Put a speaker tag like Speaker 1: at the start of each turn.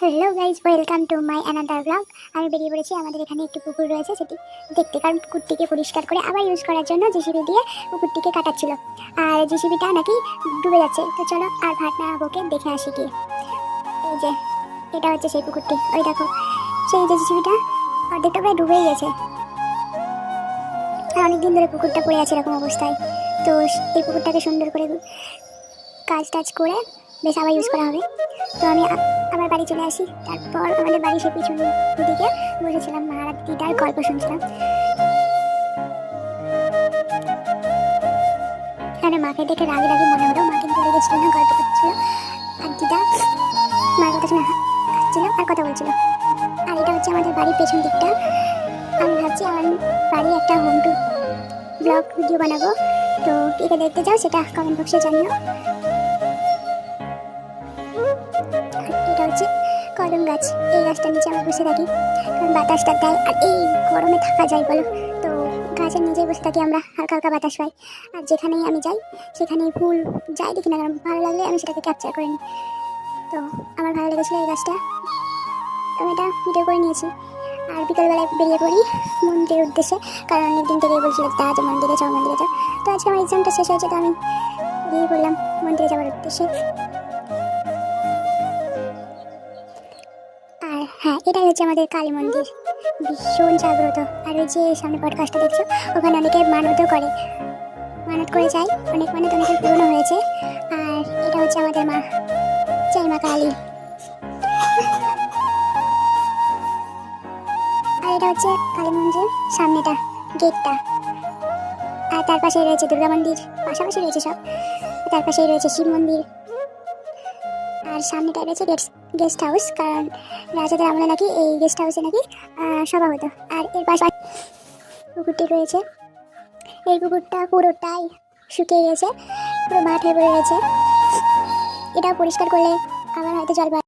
Speaker 1: Hello guys welcome to my another blog আমি বেরিয়ে পড়েছি, আমাদের এখানে একটি পুকুর রয়েছে, সেটি দেখতে কারণ পুকুরটিকে পরিষ্কার করে আবার ইউজ করার জন্য জিসিবি দিয়ে পুকুরটিকে কাটাচ্ছিল। আর জিসিবিটা নাকি ডুবে যাচ্ছে, তো চলো আর ভাট না বকে দেখে আসি গিয়ে। এই যে, এটা হচ্ছে সেই পুকুরটি, ওই দেখো। সেই যে জিসিবিটা অর্ধেকটা প্রায় ডুবেই গেছে। আর অনেকদিন ধরে পুকুরটা পড়ে আছে এরকম অবস্থায়। তো এই পুকুরটাকে সুন্দর করে কাজ টাজ করে বেশ আবার ইউজ করা হবে। তো আমি আমার বাড়ি চলে আসি। তারপর আমাদের বাড়ি সে পিছনে দিকে বসেছিলাম মা আর দিদার গল্প শুনছিলাম। এখানে মাকে দেখে রাগে রাগে মনে হলো। মা কিন্তু লেগেছিল না, গল্প করছিল। আর দিদা মার কথা শুনে হাসছিল আর কথা বলছিল। আর এটা হচ্ছে আমাদের বাড়ির পেছন দিকটা। আমি ভাবছি আমার বাড়ি একটা হোম টু ব্লগ ভিডিও বানাবো। তো কে দেখতে চাও সেটা কমেন্ট বক্সে জানিও। এটা হচ্ছে কদম গাছ। এই গাছটার নিচে আমরা বসে থাকি। কারণ বাতাসটা দেয় আর এই গরমে থাকা যায় বলো। তো গাছের নিচে বসে থাকি আমরা, হালকা হালকা বাতাস পাই। আর যেখানেই আমি যাই, সেখানেই ফুল যাই দেখি না কারণ ভালো লাগলে আমি সেটাকে ক্যাপচার করে নিই। তো আমার ভালো লেগেছিলো এই গাছটা। আমি এটা ভিডিও করে নিয়েছি। আর বিকালবেলায় বেরিয়ে পড়ি মন্দিরের উদ্দেশ্যে। কারণ অনেকদিন থেকে বলছিল দাদা যে মন্দিরে যাও মন্দিরে যাও। তো আজকে আমার এক্সামটা শেষ হয়েছে, তো আমি বেরিয়ে পড়লাম মন্দিরে যাওয়ার উদ্দেশ্যে। আর হ্যাঁ এটাই হচ্ছে আমাদের কালী মন্দির। ভীষণ জাগ্রত। আর ওই যে সামনে পডকাস্টটা দেখছ, ওখানে অনেকে মানতও করে। মানত করে যায়, অনেক মানত অনেকের পূরণ হয়েছে। আর এটা হচ্ছে আমাদের মা জয় মা কালী। আর এটা হচ্ছে কালী মন্দিরের সামনেটা গেটটা। আর তার পাশে রয়েছে দুর্গা মন্দির, পাশাপাশি রয়েছে সব। তার পাশেই রয়েছে শিব মন্দির। আর সামনেটায় রয়েছে গেস্ট গেস্ট হাউস কারণ রাজাদের আমলে নাকি এই গেস্ট হাউসে নাকি সভা হতো। আর এর পাশে পুকুরটি রয়েছে। এই পুকুরটা পুরোটাই শুকিয়ে গেছে, পুরো মাঠ হয়ে পড়ে গেছে এটাও পরিষ্কার করলে আবার হয়তো জল।